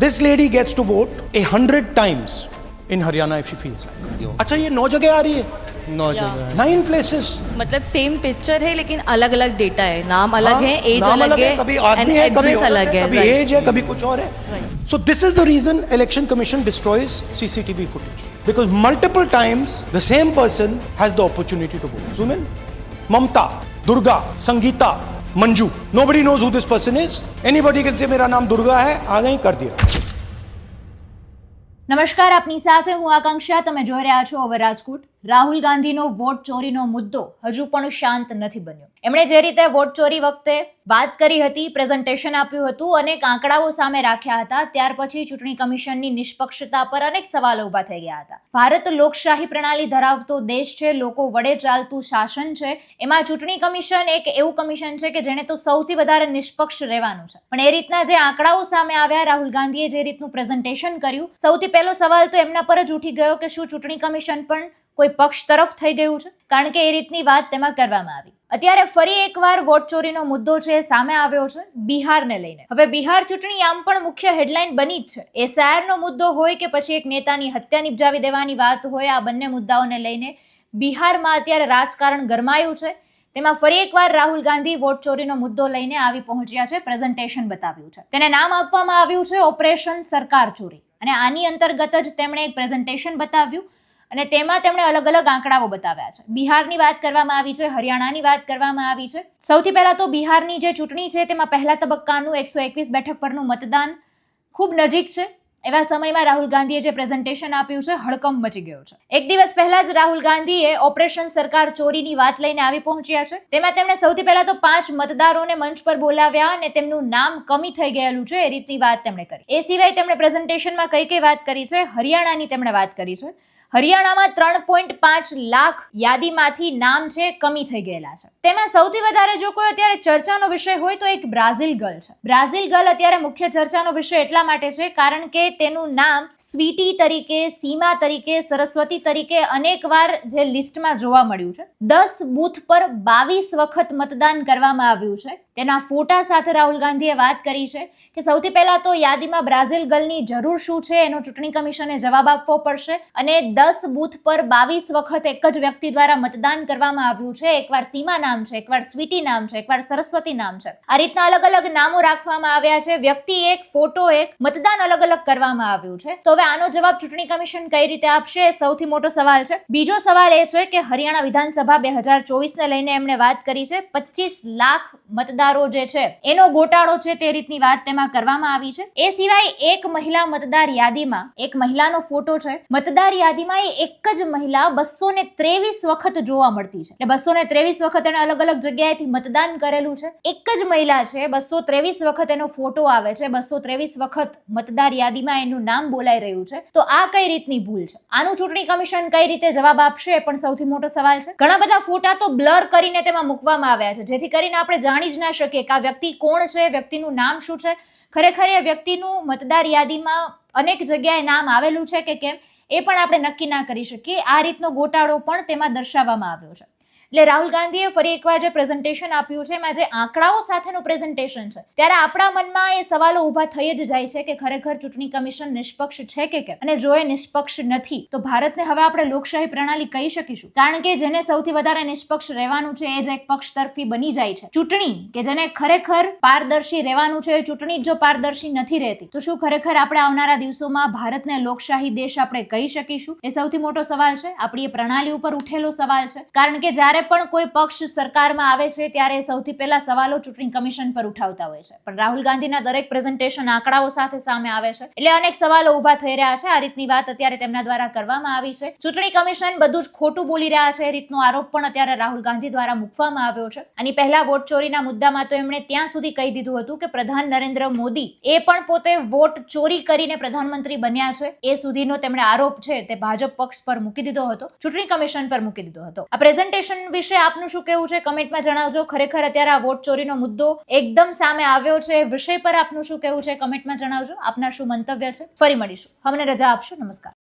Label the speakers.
Speaker 1: This lady gets to vote a hundred times in Haryana if she feels like. अच्छा ये नौ जगह आ रही है
Speaker 2: नौ
Speaker 3: या।
Speaker 2: जगह
Speaker 1: नाइन प्लेसेस
Speaker 3: मतलब सेम पिक्चर है लेकिन अलग अलग डेटा है नाम अलग है एज
Speaker 1: हाँ, नाम
Speaker 3: अलग है
Speaker 1: कभी
Speaker 3: एंड
Speaker 1: आदमी है कभी
Speaker 3: एड्रेस
Speaker 1: औरत
Speaker 3: अलग
Speaker 1: है
Speaker 3: है
Speaker 1: कभी
Speaker 3: right.
Speaker 1: एज है कभी कुछ और है
Speaker 3: Right.
Speaker 1: So this is the reason election commission destroys CCTV footage because multiple times the same person has the opportunity to vote. Zoom in. Mamta, Durga, Sangeeta, Manju. Nobody knows who this person is. Anybody can say मेरा नाम दुर्गा है आ गई कर दिया
Speaker 4: નમસ્કાર આપની સાથે હું આકાંક્ષા તમે જોઈ રહ્યા છો ઓવર રાજકોટ રાહુલ ગાંધીનો વોટ ચોરીનો મુદ્દો હજુ પણ શાંત નથી બન્યો. એમણે જે રીતે વોટ ચોરી વખતે વાત કરી હતી પ્રેઝન્ટેશન આપ્યું હતું અનેક આંકડાઓ સામે રાખ્યા હતા, ત્યાર પછી ચૂંટણી કમિશનની નિષ્પક્ષતા પર અનેક સવાલો ઊભા થઈ ગયા હતા. ભારત લોકશાહી પ્રણાલી ધરાવતો દેશ છે, લોકો વડે ચાલતું શાસન છે, એમાં ચૂંટણી કમિશન એક એવું કમિશન છે કે જેને તો સૌથી વધારે નિષ્પક્ષ રહેવાનું છે. પણ એ રીતના જે આંકડાઓ સામે આવ્યા, રાહુલ ગાંધીએ જે રીતનું પ્રેઝન્ટેશન કર્યું, સૌથી પહેલો સવાલ તો એમના પર જ ઉઠી ગયો કે શું ચૂંટણી કમિશન પણ કોઈ પક્ષ તરફ થઈ ગયું છે? કારણ કે એ રીતની વાત તેમાં કરવામાં આવી. અત્યારે ફરી એકવાર વોટ ચોરીનો મુદ્દો છે સામે આવ્યો છે બિહારને લઈને. હવે બિહાર ચૂંટણી આમ પણ મુખ્ય હેડલાઇન બની જ છે. એ શહેરનો મુદ્દો હોય કે પછી એક નેતાની હત્યા નિપજાવી દેવાની વાત હોય, આ બંને મુદ્દાઓને લઈને બિહારમાં અત્યારે રાજકારણ ગરમાયું છે. તેમાં ફરી એકવાર રાહુલ ગાંધી વોટ ચોરીનો મુદ્દો લઈને આવી પહોંચ્યા છે, પ્રેઝન્ટેશન બતાવ્યું છે. તેને નામ આપવામાં આવ્યું છે ઓપરેશન સરકાર ચોરી. અને આની અંતર્ગત જ તેમણે એક પ્રેઝન્ટેશન બતાવ્યું. અને તેમાં તેમણે અલગ અલગ આંકડાઓ બતાવ્યા છે. બિહારની વાત કરવામાં આવી છે, હરિયાણાની વાત કરવામાં આવી છે. સૌથી પહેલા તો બિહારની જે ચૂંટણી છે, તેમાં પહેલા તબક્કાનું એકસો એકવીસ બેઠક પરનું મતદાન ખૂબ નજીક છે. એવા સમયમાં રાહુલ ગાંધીએ જે પ્રેઝન્ટેશન આપ્યું છે, હડકંપ મચી ગયો છે. એક દિવસ પહેલા જ રાહુલ ગાંધીએ ઓપરેશન સરકાર ચોરીની વાત લઈને આવી પહોંચ્યા છે. તેમાં તેમણે સૌથી પહેલા તો પાંચ મતદારોને મંચ પર બોલાવ્યા અને તેમનું નામ કમી થઈ ગયેલું છે, એ રીતની વાત તેમણે કરી. એ સિવાય તેમણે પ્રેઝન્ટેશનમાં કઈ કઈ વાત કરી છે? હરિયાણાની તેમણે વાત કરી છે. હરિયાણામાં ત્રણ પોઈન્ટ પાંચ લાખ યાદીમાંથી નામ છે, કમી થઈ ગયેલા છે. તેમાં સૌથી વધારે જો કોઈ અત્યારે ચર્ચાનો વિષય હોય તો એક બ્રાઝિલ ગર્લ છે. બ્રાઝિલ ગર્લ અત્યારે મુખ્ય ચર્ચાનો વિષય એટલા માટે છે કારણ કે તેનું નામ સ્વીટી તરીકે, સીમા તરીકે, સરસ્વતી તરીકે અનેકવાર જે લિસ્ટમાં જોવા મળ્યું છે. દસ બૂથ પર બાવીસ વખત મતદાન કરવામાં આવ્યું છે. તેના ફોટા સાથે રાહુલ ગાંધીએ વાત કરી છે કે સૌથી પહેલા તો યાદીમાં બ્રાઝિલ ગર્લની જરૂર શું છે? એનો ચૂંટણી કમિશને જવાબ આપવો પડશે અને દસ બૂથ પર બાવીસ વખત એક જ વ્યક્તિ દ્વારા મતદાન કરવામાં આવ્યું છે. એકવાર સીમા નામ છે, એકવાર સ્વીટી નામ છે, એકવાર સરસ્વતી નામ છે. આ રીતના અલગ અલગ નામો રાખવામાં આવ્યા છે. વ્યક્તિ એક, ફોટો એક, મતદાન અલગ અલગ કરવામાં આવ્યું છે. તો હવે આનો જવાબ ચૂંટણી કમિશન કઈ રીતે આપશે? સૌથી મોટો સવાલ છે. બીજો સવાલ એ છે કે હરિયાણા વિધાનસભા બે હજાર ચોવીસને લઈને એમણે વાત કરી છે. પચીસ લાખ મતદારો જે છે, એનો ગોટાળો છે તે રીતની વાત તેમાં કરવામાં આવી છે. એ સિવાય એક મહિલા મતદાર યાદીમાં, એક મહિલાનો ફોટો છે. મતદાર યાદીમાં એ એક જ મહિલા બસો ને ત્રેવીસ વખત જોવા મળતી છે. બસો ને ત્રેવીસ વખત એને અલગ અલગ જગ્યાએથી મતદાન કરેલું છે. એક જ મહિલા છે, બસો ત્રેવીસ વખત એનો ફોટો આવે છે, બસો ત્રેવીસ વખત મતદાર યાદીમાં એનું નામ બોલાઈ રહ્યું છે. તો આ કઈ રીતની ભૂલ છે? આનું ચૂંટણી કમિશન કઈ રીતે જવાબ આપશે એ પણ સૌથી મોટો સવાલ છે. ઘણા બધા ફોટા તો બ્લર કરીને તેમાં મૂકવામાં આવ્યા છે, જેથી કરીને આપણે જાણી જ ના શકીએ કે આ વ્યક્તિ કોણ છે, વ્યક્તિનું નામ શું છે. ખરેખર એ વ્યક્તિનું મતદાર યાદીમાં અનેક જગ્યાએ નામ આવેલું છે કે કેમ? એ પણ આપણે નક્કી ના કરી શકીએ. આ રીતનો ગોટાળો પણ તેમાં દર્શાવવામાં આવ્યો છે. એટલે રાહુલ ગાંધીએ ફરી એકવાર જે પ્રેઝન્ટેશન આપ્યું છે, એમાં જે આંકડાઓ સાથેનું પ્રેઝન્ટેશન છે, ત્યારે આપણા મનમાં એ સવાલો ઊભા થઈ જ જાય છે કે ખરેખર ચૂંટણી કમિશન નિષ્પક્ષ છે કે કેમ? અને જો એ નિષ્પક્ષ નથી, તો ભારતને હવે આપણે લોકશાહી પ્રણાલી કહી શકીશું. કારણ કે જેને સૌથી વધારે નિષ્પક્ષ રહેવાનું છે, એ જ એક પક્ષ તરફી બની જાય છે. ચૂંટણી કે જેને ખરેખર પારદર્શી રહેવાનું છે ચૂંટણી જો પારદર્શી નથી રહેતી, તો શું ખરેખર આપણે આવનારા દિવસોમાં ભારતને લોકશાહી દેશ આપણે કહી શકીશું? એ સૌથી મોટો સવાલ છે. આપણી એ પ્રણાલી ઉપર ઉઠેલો સવાલ છે. કારણ કે જ્યારે પણ કોઈ પક્ષ સરકારમાં આવે છે ત્યારે સૌથી પહેલા સવાલો ચૂંટણી કમિશન પર ઉઠાવતા હોય છે. પણ રાહુલ ગાંધીના દરેક પ્રેઝન્ટેશન આંકડાઓ સાથે સામે આવે છે. એટલે અનેક સવાલો ઊભા થઈ રહ્યા છે. આ રીતની વાત અત્યારે તેમના દ્વારા કરવામાં આવી છે. ચૂંટણી કમિશન બધું જ ખોટું બોલી રહ્યા છે. એ રીતનો આરોપ પણ અત્યારે રાહુલ ગાંધી દ્વારા મૂકવામાં આવ્યો છે. અને પહેલા વોટ ચોરીના મુદ્દામાં તો એમણે ત્યાં સુધી કહી દીધું હતું કે પ્રધાન નરેન્દ્ર મોદી એ પણ પોતે વોટ ચોરી કરીને પ્રધાનમંત્રી બન્યા છે. એ સુધીનો તેમણે આરોપ છે તે ભાજપ પક્ષ પર મૂકી દીધો હતો. ચૂંટણી કમિશન પર મૂકી દીધો હતો. આ પ્રેઝન્ટેશન વિશે આપનું શું કેવું છે? કમેન્ટમાં જણાવજો. ખરેખર અત્યારે આ વોટ ચોરીનો મુદ્દો એકદમ સામે આવ્યો છે. વિષય પર આપનું શું કેવું છે? કમેન્ટમાં જણાવજો. આપના શું મંતવ્ય છે? ફરી મળીશું. અમને રજા આપશો. નમસ્કાર.